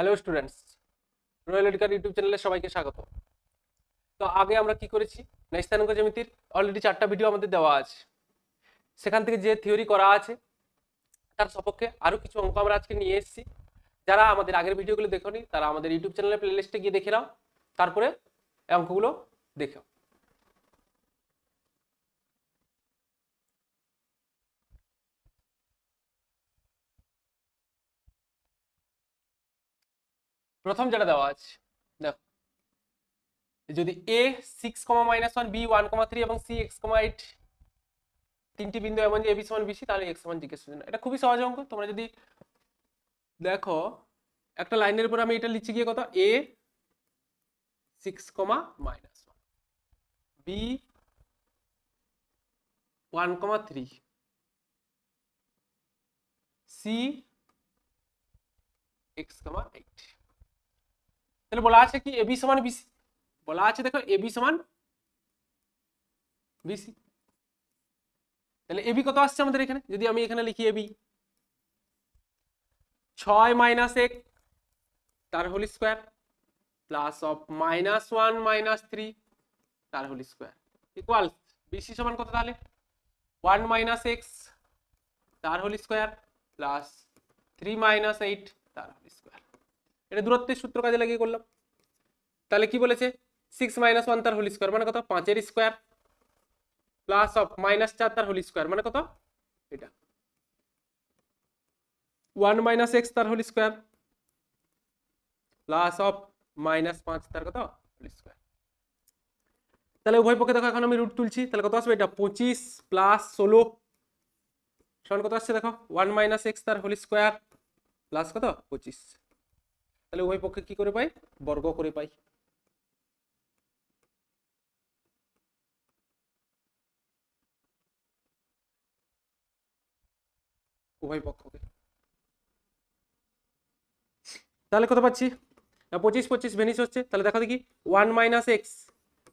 Hello students royal educare YouTube চ্যানেলে সবাইকে স্বাগত। তো আগে আমরা কি করেছি? না স্থানাঙ্ক জ্যামিতির অলরেডি চারটা ভিডিও আমাদের দেওয়া আছে। সেখান থেকে যে থিওরি করা আছে, তার সপক্ষে আরও কিছু অঙ্ক আমরা আজকে নিয়ে এসেছি। যারা আমাদের আগের ভিডিওগুলো দেখোনি, তারা আমাদের ইউটিউব চ্যানেলের প্লেলিস্টে গিয়ে দেখে নাও। তারপরে অঙ্কগুলো দেখো প্রথম যেটা দেওয়া আছে, দেখো। যদি A six comma minus one B one comma three এবং সি এক্স কমা এইট তিনটি বিন্দু এমন যে এ এবি সমান বিসি তাহলে এক্স সমান জিজ্ঞেস এটা খুবই সহজ অঙ্ক, তোমরা যদি দেখো, একটা লাইনের উপর আমি এটা লিখছি গিয়ে কত? A six comma minus one B one comma three C x comma eight তাহলে বলা আছে কি? এবি সমান বিসি বলা আছে দেখো এবি সমান বিসি তাহলে এবি কত আসছে আমাদের এখানে? যদি আমি এখানে লিখি এবি ছয় মাইনাস এক, তার whole square plus of minus one minus three তার হোল স্কোয়ার ইকুয়াল বিসি সমান কত তাহলে? ওয়ান মাইনাস এক্স তার whole square plus three minus eight তার হোল স্কোয়ার এটা দূরত্বের সূত্র কাজে লাগিয়ে করলাম। তাহলে কি বলেছে? সিক্স মাইনাস ওয়ান তার হোল স্কোয়ার মানে কত? পাঁচের স্কোয়ার প্লাস অফ মাইনাস চার তার হোল স্কোয়ার মানে কত? এটা। ওয়ান মাইনাস এক্স তার whole square plus of minus পাঁচ তার কত? হোল স্কোয়ার তাহলে উভয় পক্ষে দেখো, এখন আমি রুট তুলছি। তাহলে কত আসবে? এটা পঁচিশ প্লাস ষোলো। সমান কত আসছে দেখো? ওয়ান মাইনাস এক্স তার হোল স্কোয়ার প্লাস কত? পঁচিশ। তাহলে উভয় পক্ষে কি করে পাই বর্গ করে পাই উভয় পক্ষকে। তাহলে কত পাচ্ছি? পঁচিশ পঁচিশ ভেনিস হচ্ছে। তাহলে দেখো দেখি, ওয়ান মাইনাস এক্স,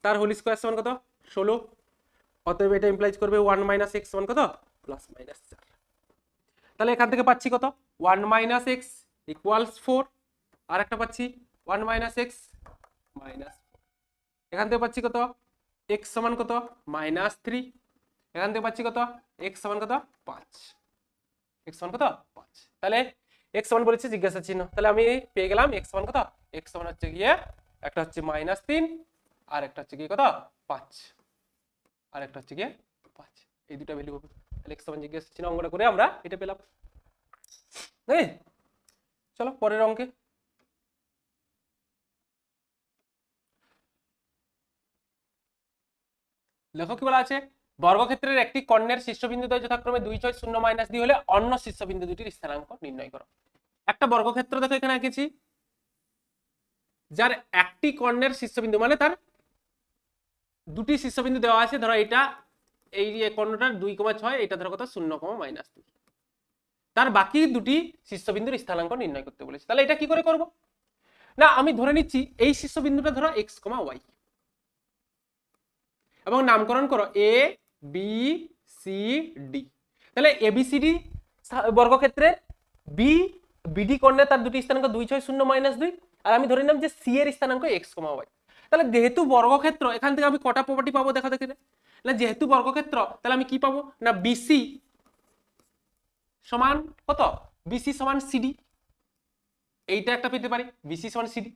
তার হোল স্কোয়ার সমান কত? ষোলো। অতএব এটা ইমপ্লাইজ করবে ওয়ান মাইনাস এক্স সমান কত? প্লাস মাইনাস চার। তাহলে এখান থেকে পাচ্ছি কত? One minus x equals four আর একটা পাচ্ছি ওয়ান মাইনাস এক্স মাইনাস এখান থেকে পাচ্ছি কত? এক্স সমান কত? মাইনাস থ্রি এখান থেকে পাচ্ছি কত? এক্স সমান কত? পাঁচ। এক্স সমান কত? পাঁচ। তাহলে এক্স সমান বলেছি, জিজ্ঞাসা চিহ্ন। তাহলে আমি পেয়ে গেলাম এক্স সমান কত? এক্স সমান হচ্ছে গিয়ে একটা হচ্ছে মাইনাস তিন আর একটা হচ্ছে গিয়ে কত? পাঁচ। আর একটা হচ্ছে গিয়ে পাঁচ। এই দুটা ভ্যালু হবে তাহলে এক্স সমান জিজ্ঞাসা চিহ্ন অঙ্কটা করে আমরা এটা পেলাম। চলো পরের অঙ্কে। লেখো কি বলা আছে? বর্গক্ষেত্রের একটি কর্ণের শীর্ষবিন্দুদ্বয় যথাক্রমে দুই ছয় শূন্য মাইনাস দুই হলে অন্য শীর্ষবিন্দু দুটির স্থানাঙ্ক নির্ণয় করো। একটা বর্গক্ষেত্র দেখো এখানে আঁকেছি, যার একটি কর্ণের শীর্ষবিন্দু মানে তার দুটি শীর্ষবিন্দু দেওয়া আছে, ধরো এটা, এই কর্ণটার দুই কমা ছয়, এটা ধরো কত, শূন্য কমা মাইনাস দুই। তার বাকি দুটি শীর্ষবিন্দুর স্থানাঙ্ক নির্ণয় করতে বলেছে। তাহলে এটা কি করে করব? না, আমি ধরে নিচ্ছি এই শীর্ষবিন্দুটা ধরো এক্স কমা ওয়াই এবং নামকরণ করো এ বি সি ডি তাহলে এবিসিডি বর্গক্ষেত্রে বি বিডি কর্ণে তার দুটি স্থানাঙ্ক দুই, ছয়, শূন্য, মাইনাস দুই। আর আমি ধরে নিলাম যে সি এর স্থানাঙ্ক এক্স কমা ওয়াই তাহলে যেহেতু বর্গক্ষেত্র, এখান থেকে আমি কটা প্রপার্টি পাবো দেখা দেখে। না যেহেতু বর্গক্ষেত্র, তাহলে আমি কি পাবো? না বিসি সমান কত? বিসি সমান সিডি এইটা একটা পেতে পারি। বিসি সমান সিডি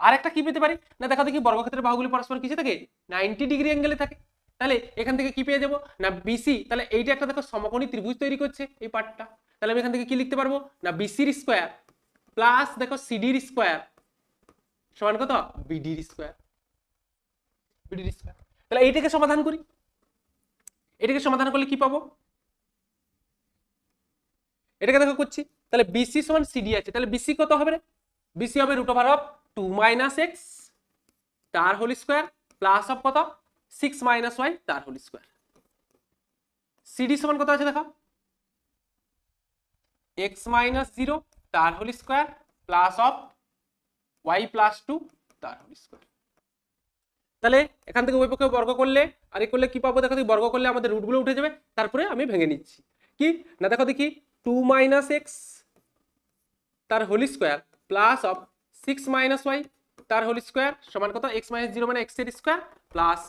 আর একটা কি পেতে পারি? না, দেখা দেখি বর্গক্ষেত্রের বাহুগুলি পরস্পর কিসে থাকে? নাইনটি ডিগ্রি অ্যাঙ্গেলে থাকে। তাহলে এখান থেকে কি পেয়ে যাব? না বিসি তাহলে এইটা একটা দেখো সমকোণী ত্রিভুজ তৈরি করছে এই পার্টটা। তাহলে আমি এখান থেকে কি লিখতে পারব? না বিসির স্কোয়ার প্লাস দেখো সিডির স্কোয়ার সমান কত? বিডির স্কোয়ার বিডির স্কোয়ার তাহলে এইটাকে সমাধান করি। এটাকে সমাধান করলে কি পাবো? এটাকে দেখো করছি। তাহলে বিসি সমান সিডি আছে। তাহলে বিসি কত হবে রে? বিসি হবে root over of two minus x তার হোল স্কোয়ার প্লাস অফ কত? সিক্স মাইনাস ওয়াই তার হোল স্কোয়ার সিডি সমান কত আছে দেখো? এক্স মাইনাস জিরো তার whole square plus of y plus two তার হোল স্কোয়ার তাহলে এখান থেকে ওই পক্ষে বর্গ করলে, আর এ করলে কি পাবো? দেখো দেখি বর্গ করলে আমাদের রুটগুলো উঠে যাবে, তারপরে আমি ভেঙে নিচ্ছি। কি? না, দেখো দেখি টু মাইনাস এক্স তার whole square plus of six minus y তার হোল স্কোয়ার সমান কত? এক্স মাইনাস জিরো মানে এক্সের square plus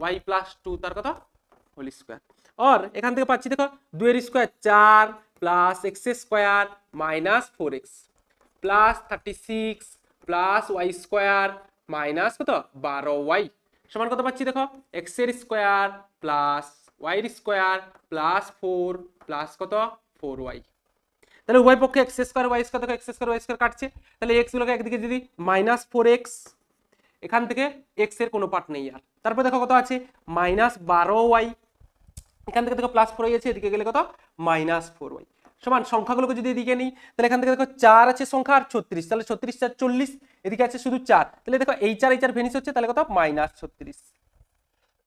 y plus two তার কত? হোল স্কোয়ার আর এখান থেকে পাচ্ছি দেখো দুয়ের স্কোয়ার চার plus x square minus four x plus thirty six plus y square minus কত? বারো ওয়াই সমান কত পাচ্ছি দেখো? এক্সের square plus y square plus four plus কত? ফোর ওয়াই তাহলে উভয় পক্ষে এক্স স্কোয়ার ওয়াই স্কোয়ার দেখো এক্স স্কোয়ার ওয়াই স্কোয়ার কাটছে। তাহলে এক্স গুলোকে একদিকে যদি মাইনাস ফোর এক্স এখান থেকে এক্সের কোনো পার্ট নেই আর। তারপর দেখো কত আছে? মাইনাস বারো ওয়াই এখান থেকে দেখো প্লাস ফোর ওয়াই আছে, এদিকে গেলে কত? মাইনাস ফোর ওয়াই সমান সংখ্যাগুলোকে যদি এদিকে নিই, তাহলে এখান থেকে দেখো চার আছে সংখ্যা আর ছত্রিশ। তাহলে ছত্রিশ চার চল্লিশ, এদিকে আছে শুধু চার। তাহলে দেখো এই চার এই চার ভেনিস হচ্ছে, তাহলে কত? মাইনাস ছত্রিশ।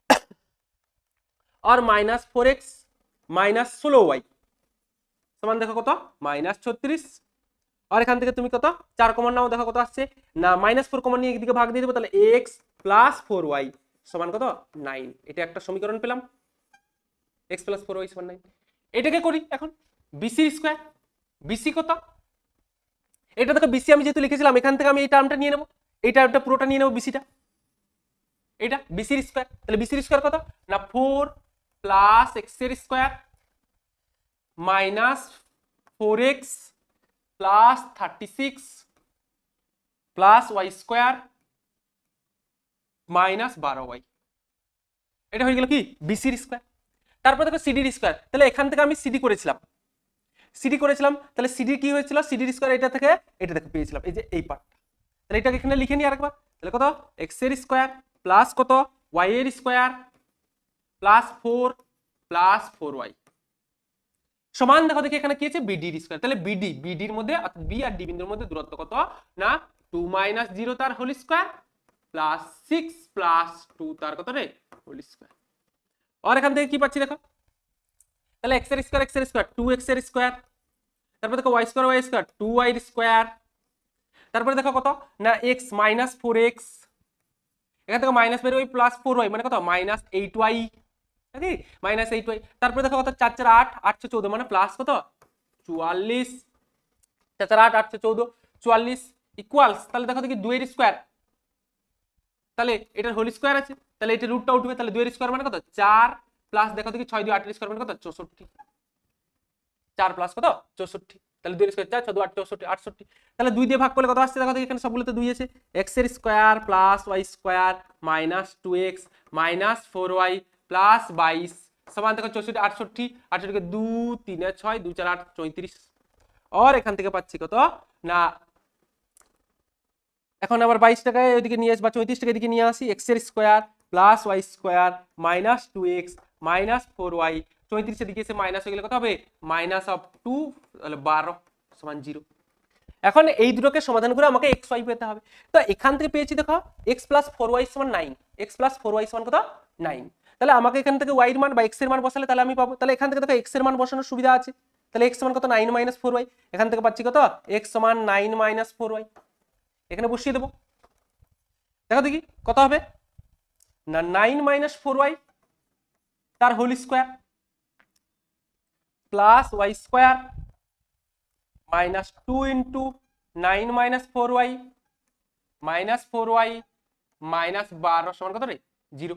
আর মাইনাস ফোর এক্স মাইনাস ষোলো ওয়াই সমান দেখো কত? মাইনাস ছত্রিশ। আর এখান থেকে তুমি কত? চার কমন নাও, দেখো কত আসছে। না, মাইনাস ফোর কমন নিয়ে একদিকে ভাগ দিয়ে দেবো, তাহলে এক্স প্লাস ফোর ওয়াই সমান কত? নাইন এটা একটা সমীকরণ পেলাম। এক্স প্লাস ফোর ওয়াই সমান নাইন এটাকে করি এখন। বিসি স্কোয়ার বিসি কত? এটা দেখো বিসি আমি যেহেতু লিখেছিলাম, এখান থেকে আমি এই টার্মটা নিয়ে নেব। এই টার্মটা পুরোটা নিয়ে নেব বিসিটা এটা বিসির স্কোয়ার তাহলে বিসির স্কোয়ার কত? না ফোর প্লাস এক্সের square minus four x plus thirty six plus y square minus বারো ওয়াই এটা হয়ে গেল কি? বিসির স্কোয়ার তারপর দেখো সিডির স্কোয়ার তাহলে এখান থেকে আমি সিডি করেছিলাম। সিডি করেছিলাম, তাহলে সিডি কি হয়েছিল? সিডির স্কোয়ার এটা থেকে এটা থেকে পেয়েছিলাম, এই যে এই পার্টটা তাহলে এটাকে এখানে লিখে নিই আরেকবার। তাহলে কত? এক্সের স্কোয়ার প্লাস কত? ওয়াই এর square plus four plus four y সমান দেখো দেখি এখানে কি আছে? বিডির স্কোয়ার তাহলে বিডি বিডির মধ্যে অর্থাৎ বি আর ডি বিন্দুর মধ্যে দূরত্ব কত? না টু মাইনাস জিরো তার whole square plus six plus two তার কত রে? হোল স্কোয়ার আর এখান থেকে কি পাচ্ছি দেখো? তাহলে এক্সের স্কোয়ার এক্সের স্কোয়ার টু এক্সের স্কোয়ার তারপর দেখো y square y square two y square তারপরে দেখো কত? না এক্স মাইনাস ফোর এক্স এখান থেকে মাইনাস বের ওই প্লাস ফোর ওয়াই মানে কত? মাইনাস এইট ওয়াই নাকি? মাইনাস এইট ওয়াই তারপরে দেখো কত? চার চার আট আটশো চৌদ্দ মানে প্লাস কত? চুয়াল্লিশ। চার চার আট আটশো চৌদ্দ, চুয়াল্লিশ ইকুয়ালস তাহলে দেখো দেখি দুইয়ের স্কোয়ার তাহলে এটার হোল স্কোয়ার আছে। তাহলে এটা রুটটা উঠবে, তাহলে দুইয়ের স্কোয়ার মানে কত? চার প্লাস দেখো দেখি ছয়, দুই, আটের স্কোয়ার মানে কত? চৌষট্টি। চার প্লাস কত? চৌষট্টি। তাহলে দুই স্কোয়ার চার, ছয় দু আট, চৌষট্টি, আটষট্টি। তাহলে দুই দিয়ে ভাগ করলে কত আসছে? দেখো দেখি এখানে সবগুলোতে দুই আছে। এক্সের square plus y square minus two x minus four y plus বাইশ, সমান দেখো চৌষট্টি, আটষট্টি, আটষট্টিকে দু, তিনে ছয় দু চার, আট, চৌত্রিশ। আর এখান থেকে পাচ্ছি কত? না, এখন আবার বাইশ টাকায় ওইদিকে নিয়ে আসি, বা চৌত্রিশ টাকা এদিকে নিয়ে আসি এক্সের square plus y square minus two x minus four y চৌত্রিশের দিকে এসে মাইনাস হয়ে গেলে কত হবে? মাইনাস অফ টু তাহলে বারো সমান জিরো এখন এই দুটোকে সমাধান করে আমাকে এক্স ওয়াই পেতে হবে। তো এখান থেকে পেয়েছি দেখো এক্স প্লাস ফোর ওয়াই সমান nine x plus four y সমান কত? নাইন তাহলে আমাকে এখান থেকে ওয়াইয়ের মান বা এক্সের মান বসালে তাহলে আমি পাবো। তাহলে এখান থেকে দেখো এক্সের মান বসানোর সুবিধা আছে। তাহলে এক্স সমান কত? নাইন মাইনাস ফোর ওয়াই এখান থেকে পাচ্ছি কত? এক্স সমান নাইন মাইনাস ফোর ওয়াই এখানে বসিয়ে দেবো। দেখো দেখি, কত হবে? না নাইন মাইনাস ফোর ওয়াই তার whole square plus y square minus two into nine minus four y minus four y minus বারো সমান কত রে? জিরো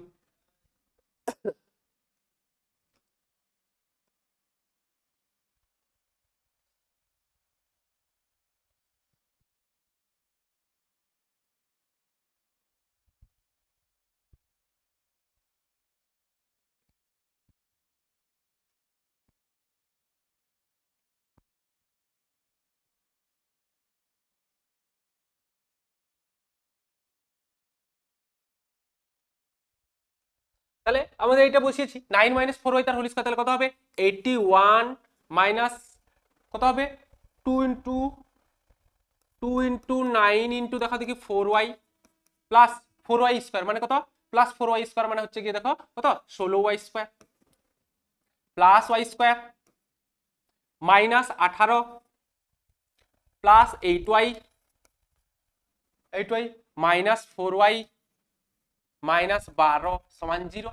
তাহলে আমাদের এটা বসিয়েছি। নাইন মাইনাস ফোর ওয়াই তার হোল স্কোয়ার তাহলে কত হবে? এইটটি ওয়ান মাইনাস কত হবে? Two into two into nine into দেখো দেখি four y plus four y square মানে কত? প্লাস ফোর ওয়াই স্কোয়ার মানে হচ্ছে গিয়ে দেখো কত? ষোলো y square plus y square minus আঠারো plus eight y eight y minus four y minus বারো সমান জিরো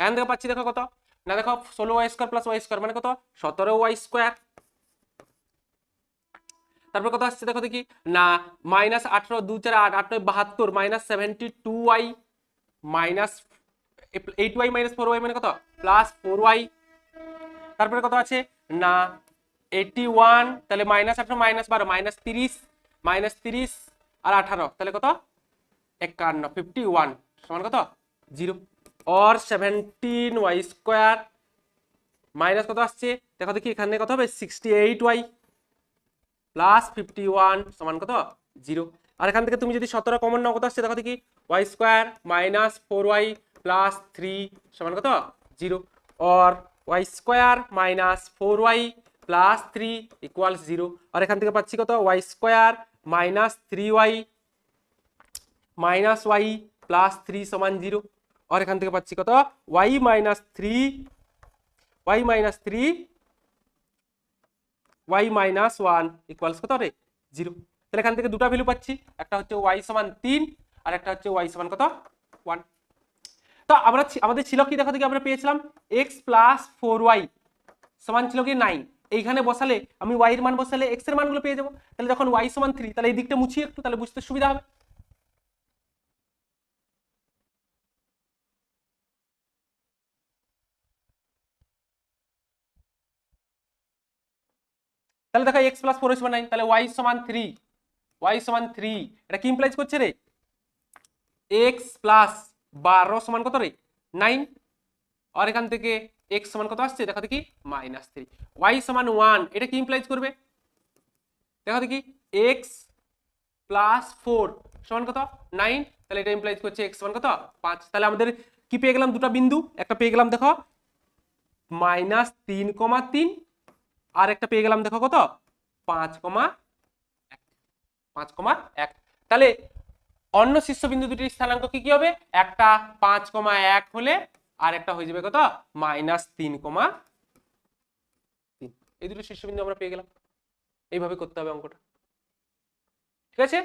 এখান থেকে পাচ্ছি দেখো কত? না দেখো, ষোলো y square plus y square মানে কত? সতেরো ওয়াই স্কোয়ার তারপর কত আসছে দেখো দেখি? না মাইনাস আঠারো দু চার আট আট নয়, বাহাত্তর minus seventy two y minus eight y minus four y মানে কত? প্লাস ফোর ওয়াই তারপরে কত আছে? না এইটি ওয়ান তাহলে মাইনাস আঠারো মাইনাস বারো মাইনাস তিরিশ মাইনাস তিরিশ আর আঠারো, তাহলে কত? একান্ন ফিফটি ওয়ান সমান কত? Zero. Or seventeen y square minus কত আসছে? দেখো দেখি, এখানে কত হবে? Sixty eight y plus fifty one সমান কত? জিরো। আর এখান থেকে তুমি যদি সতেরো কমন নাও, কত আসছে? দেখো দেখি y square minus four y plus three সমান কত? Zero. Or y square minus four y plus three equals zero আর এখান থেকে পাচ্ছি কত? Y square minus three y minus y plus three সমান জিরো আর এখান থেকে পাচ্ছি কত? Y minus three y minus three y minus one equals কত রে? জিরো তাহলে এখান থেকে দুটো ভ্যালু পাচ্ছি, একটা হচ্ছে ওয়াই সমান তিন আর একটা হচ্ছে ওয়াই সমান কত? ওয়ান তো আমরা আমাদের ছিল কি দেখো দেখি আমরা পেয়েছিলাম? এক্স প্লাস ফোর ওয়াই সমান ছিল কি নাইন এইখানে বসালে, আমি ওয়াই এর মান বসালে এক্সের মানগুলো পেয়ে যাব। তাহলে যখন ওয়াই সমান থ্রি তাহলে এই দিকটা মুছি একটু, তাহলে বুঝতে সুবিধা হবে। তাহলে দেখো এক্স প্লাস ফোর সমান নাইন তাহলে ওয়াই সমান থ্রি ওয়াই সমান থ্রি এটা কি ইমপ্লাইজ করছে রে? এক্স প্লাস বারো সমান কত রে? নাইন আর এখান থেকে এক্স সমান কত আসছে? দেখো দেখি মাইনাস থ্রি ওয়াই সমান ওয়ান এটা কি ইমপ্লাইজ করবে? দেখো দেখি এক্স প্লাস ফোর সমান কত? নাইন তাহলে এটা ইমপ্লাইজ করছে এক্স সমান কত? পাঁচ, তাহলে আমাদের কি পেয়ে গেলাম? দুটো বিন্দু, একটা পেয়ে গেলাম দেখো মাইনাস তিন কমা তিন আর একটা পেয়ে গেলাম, দেখো কত? পাঁচ কমা এক। পাঁচ কমা এক। তাহলে অন্য শীর্ষবিন্দু দুটির স্থানাঙ্ক কি কি হবে? একটা পাঁচ কমা এক হলে আর একটা হয়ে যাবে কত? মাইনাস তিন কমা তিন। এই দুটো শীর্ষবিন্দু আমরা পেয়ে গেলাম। এইভাবে করতে হবে অঙ্কটা। ঠিক আছে?